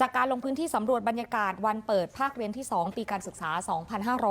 จากการลงพื้นที่สำรวจบรรยากาศวันเปิดภาคเรียนที่ 2 ปีการศึกษา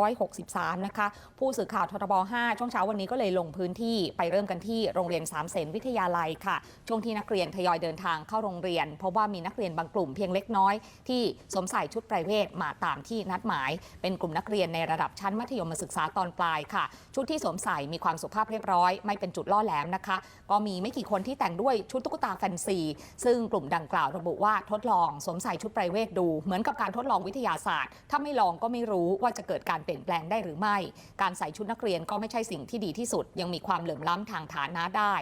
2563 นะคะ ผู้สื่อข่าวททบ5 ช่วงเช้าวันนี้ก็เลยลงพื้นที่ไปเริ่มกันที่โรงเรียนสามเสนวิทยาลัยค่ะ ช่วงที่นักเรียนทยอยเดินทางเข้าโรงเรียน เพราะว่ามีนักเรียนบางกลุ่มเพียงเล็กน้อยที่สวมใส่ชุดไพรเวทมาตามที่นัดหมาย เป็นกลุ่มนักเรียนในระดับชั้นมัธยมศึกษาตอนปลายค่ะ ชุดที่สวมใส่มีความสุภาพเรียบร้อย ไม่เป็นจุดล่อแหลมนะคะ ก็มีไม่กี่คนที่แต่งด้วยชุดตุ๊กตาแฟนซี ซึ่งกลุ่มดังกล่าวระบุว่าทดลองสวมใส่ชุดไพรเวทดู เหมือนกับการทดลองวิทยาศาสตร์ ถ้าไม่ลองก็ไม่รู้ว่าจะเกิดการเปลี่ยนแปลงได้หรือไม่ การใส่ชุดนักเรียนก็ไม่ใช่สิ่งที่ดีที่สุด ยังมีความเหลื่อมล้ำทางฐานะได้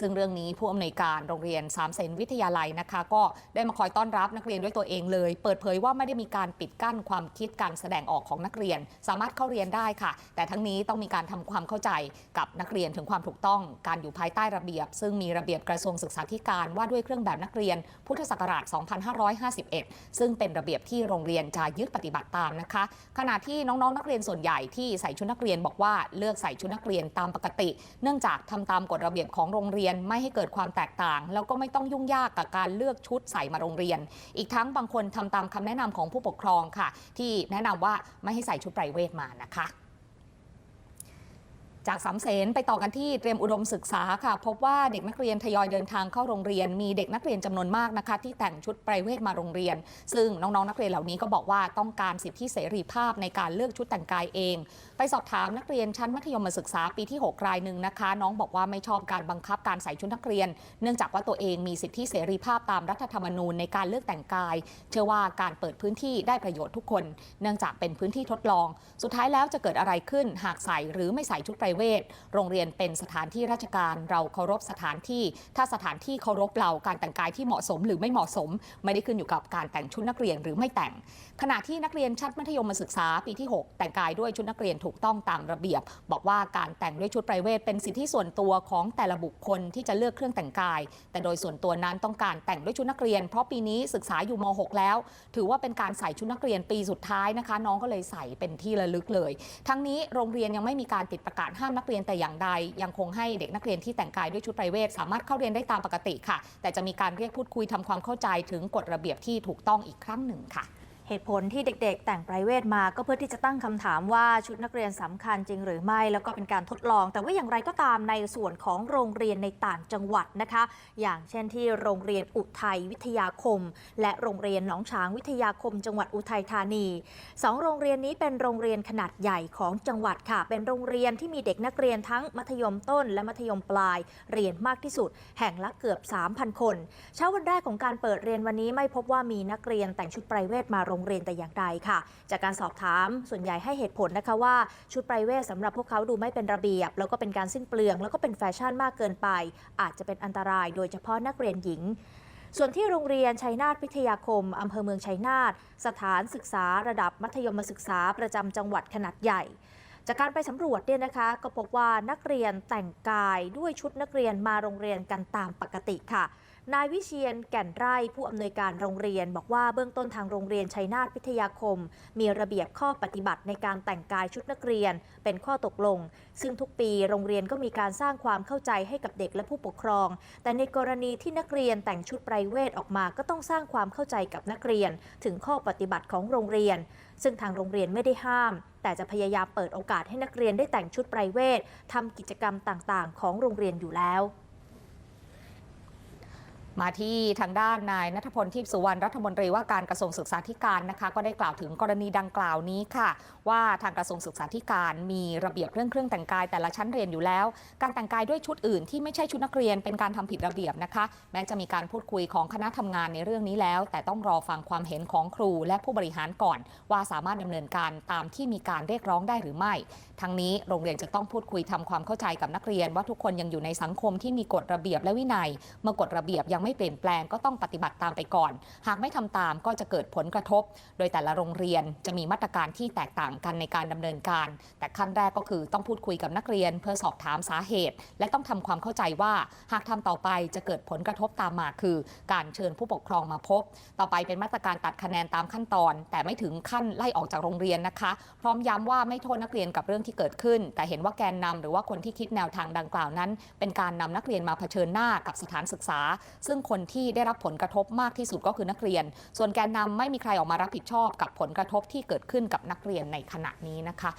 ซึ่งเรื่องนี้ผู้อำนวยการโรงเรียนสามเซนวิทยาลัยนะคะ ก็ได้มาคอยต้อนรับนักเรียนด้วยตัวเองเลย เปิดเผยว่าไม่ได้มีการปิดกั้นความคิดการแสดงออกของนักเรียน สามารถเข้าเรียนได้ค่ะ แต่ทั้งนี้ต้องมีการทำความเข้าใจกับนักเรียนถึงความถูกต้องการอยู่ภายใต้ระเบียบ ซึ่งมีระเบียบกระทรวงศึกษาธิการว่าด้วยเครื่องแบบนักเรียน พุทธศักราช 2551 ซึ่งเป็นระเบียบที่โรงเรียนจะยึดปฏิบัติตามนะคะ ขณะที่น้องๆ นักเรียนส่วนใหญ่ที่ใส่ชุดนักเรียนบอกว่าเลือกใส่ชุดนักเรียนตามปกติ เนื่องจากทำตามกฎระเบียบของโรงเรียนไม่ให้เกิดความแตกต่าง แล้วก็ไม่ต้องยุ่งยากกับการเลือกชุดใส่มาโรงเรียน อีกทั้งบางคนทำตามคำแนะนำของผู้ปกครองค่ะ ที่แนะนำว่าไม่ให้ใส่ชุดไพรเวทมานะคะจากสามเสนไปต่อกันที่เตรียมอุดมศึกษาค่ะ พบว่าเด็กนักเรียนทยอยเดินทางเข้าโรงเรียน มีเด็กนักเรียนจำนวนมากนะคะ ที่แต่งชุดไพรเวทมาโรงเรียน ซึ่งน้องๆนักเรียนเหล่านี้ก็บอกว่าต้องการสิทธิเสรีภาพในการเลือกชุดแต่งกายเอง ไปสอบถามนักเรียนชั้นมัธยมศึกษาปีที่ 6 รายหนึ่งนะคะ น้องบอกว่าไม่ชอบการบังคับการใส่ชุดนักเรียน เนื่องจากว่าตัวเองมีสิทธิเสรีภาพตามรัฐธรรมนูญในการเลือกแต่งกาย เชื่อว่าการเปิดพื้นที่ได้ประโยชน์ทุกคน เนื่องจากเป็นพื้นที่ทดลอง สุดท้ายแล้วจะเกิดอะไรขึ้นหากใส่หรือไม่ใส่ชุดไพรเวทโรงเรียนเป็นสถานที่ราชการเราเคารพสถานที่ ถ้าสถานที่เคารพเราการแต่งกายที่เหมาะสมหรือไม่เหมาะสม ไม่ได้ขึ้นอยู่กับการแต่งชุดนักเรียนหรือไม่แต่ง ขณะที่นักเรียนชั้นมัธยมศึกษาปีที่ 6 แต่งกายด้วยชุดนักเรียนถูกต้องตามระเบียบ บอกว่าการแต่งด้วยชุดไพรเวทเป็นสิทธิส่วนตัวของแต่ละบุคคลที่จะเลือกเครื่องแต่งกาย แต่โดยส่วนตัวนั้นต้องการแต่งด้วยชุดนักเรียน เพราะปีนี้ศึกษาอยู่ม .6 แล้ว ถือว่าเป็นการใส่ชุดนักเรียนปีสุดท้ายนะคะ น้องก็เลยใส่เป็นที่ระลึกเลย ทั้งนี้โรงเรียนยังไม่มีการติดประกาศห้ามนักเรียนแต่อย่างใด ยังคงให้เด็กนักเรียนที่แต่งกายด้วยชุดไพรเวทสามารถเข้าเรียนได้ตามปกติค่ะ แต่จะมีการเรียกพูดคุยทำความเข้าใจถึงกฎระเบียบที่ถูกต้องอีกครั้งหนึ่งค่ะ เหตุผลที่เด็กๆ แต่งไพรเวทมาก็เพื่อที่จะตั้งคำถามว่าชุดนักเรียนสำคัญจริงหรือไม่ แล้วก็เป็นการทดลอง แต่ว่าอย่างไรก็ตามในส่วนของโรงเรียนในต่างจังหวัดนะคะ อย่างเช่นที่โรงเรียนอุทัยวิทยาคม และโรงเรียนหนองฉางวิทยาคม จังหวัดอุทัยธานีสองโรงเรียนนี้เป็นโรงเรียนขนาดใหญ่ของจังหวัดค่ะ เป็นโรงเรียนที่มีเด็กนักเรียนทั้งมัธยมต้น และมัธยมปลายเรียนมากที่สุด แห่งละเกือบ 3,000 คน เช้าวันแรกของการเปิดเรียนวันนี้ไม่พบว่ามีนักเรียนแต่งชุดไพรเวทมาโรงงเรียนแต่อย่างใดค่ะ จากการสอบถามส่วนใหญ่ให้เหตุผลนะคะว่าชุดไพรเวทสำหรับพวกเขาดูไม่เป็นระเบียบ แล้วก็เป็นการสิ้นเปลือง แล้วก็เป็นแฟชั่นมากเกินไป อาจจะเป็นอันตรายโดยเฉพาะนักเรียนหญิงส่วนที่โรงเรียนชัยนาทวิทยาคม อำเภอเมืองชัยนาท สถานศึกษาระดับมัธยมศึกษาประจำจังหวัดขนาดใหญ่ จากการไปสำรวจเนี่ยนะคะ ก็พบว่านักเรียนแต่งกายด้วยชุดนักเรียนมาโรงเรียนกันตามปกติค่ะ นายวิเชียนแก่นไร่ผู้อำนวยการโรงเรียน บอกว่าเบื้องต้นทางโรงเรียนชัยนาทวิทยาคม มีระเบียบข้อปฏิบัติในการแต่งกายชุดนักเรียน เป็นข้อตกลง ซึ่งทุกปีโรงเรียนก็มีการสร้างความเข้าใจให้กับเด็กและผู้ปกครอง แต่ในกรณีที่นักเรียนแต่งชุดไพรเวทออกมาก็ต้องสร้างความเข้าใจกับนักเรียน ถึงข้อปฏิบัติของโรงเรียน ซึ่งทางโรงเรียนไม่ได้ห้าม แต่จะพยายามเปิดโอกาสให้นักเรียนได้แต่งชุดไพรเวททำกิจกรรมต่างๆ ของโรงเรียนอยู่แล้ว มาที่ทางด้านนายนัทพลทิพสุวรรณรัฐมนตรีว่าการกระทรวงศึกษาธิการนะคะก็ได้กล่าวถึงกรณีดังกล่าวนี้ค่ะ ว่าทางกระทรวงศึกษาธิการมีระเบียบเรื่องเครื่องแต่งกายแต่ละชั้นเรียนอยู่แล้ว การแต่งกายด้วยชุดอื่นที่ไม่ใช่ชุดนักเรียนเป็นการทำผิดระเบียบนะคะ แม้จะมีการพูดคุยของคณะทำงานในเรื่องนี้แล้ว แต่ต้องรอฟังความเห็นของครูและผู้บริหารก่อน ว่าสามารถดำเนินการตามที่มีการเรียกร้องได้หรือไม่ ทั้งนี้โรงเรียนจะต้องพูดคุยทำความเข้าใจกับนักเรียน ว่าทุกคนยังอยู่ในสังคมที่มีกฎระเบียบและวินัยเมื่อกฎระเบียบยังไม่เปลี่ยนแปลงก็ต้องปฏิบัติตามไปก่อน หากไม่ทำตามก็จะเกิดผลกระทบ โดยแต่ละโรงเรียนจะมีมาตรการที่แตกต่างกันในการดำเนินการ แต่ขั้นแรกก็คือต้องพูดคุยกับนักเรียน เพื่อสอบถามสาเหตุ และต้องทำความเข้าใจว่า หากทำต่อไปจะเกิดผลกระทบตามมาคือ การเชิญผู้ปกครองมาพบ ต่อไปเป็นมาตรการตัดคะแนนตามขั้นตอน แต่ไม่ถึงขั้นไล่ออกจากโรงเรียนนะคะ พร้อมย้ำว่าไม่โทษนักเรียนกับเรื่องที่เกิดขึ้น แต่เห็นว่าแกนนำหรือว่าคนที่คิดแนวทางดังกล่าวนั้น เป็นการนำนักเรียนมาเผชิญหน้ากับสถานศึกษา ซึ่งงคนที่ได้รับผลกระทบมากที่สุดก็คือนักเรียน ส่วนแกนนำไม่มีใครออกมารับผิดชอบกับผลกระทบที่เกิดขึ้นกับนักเรียนในขณะนี้นะคะ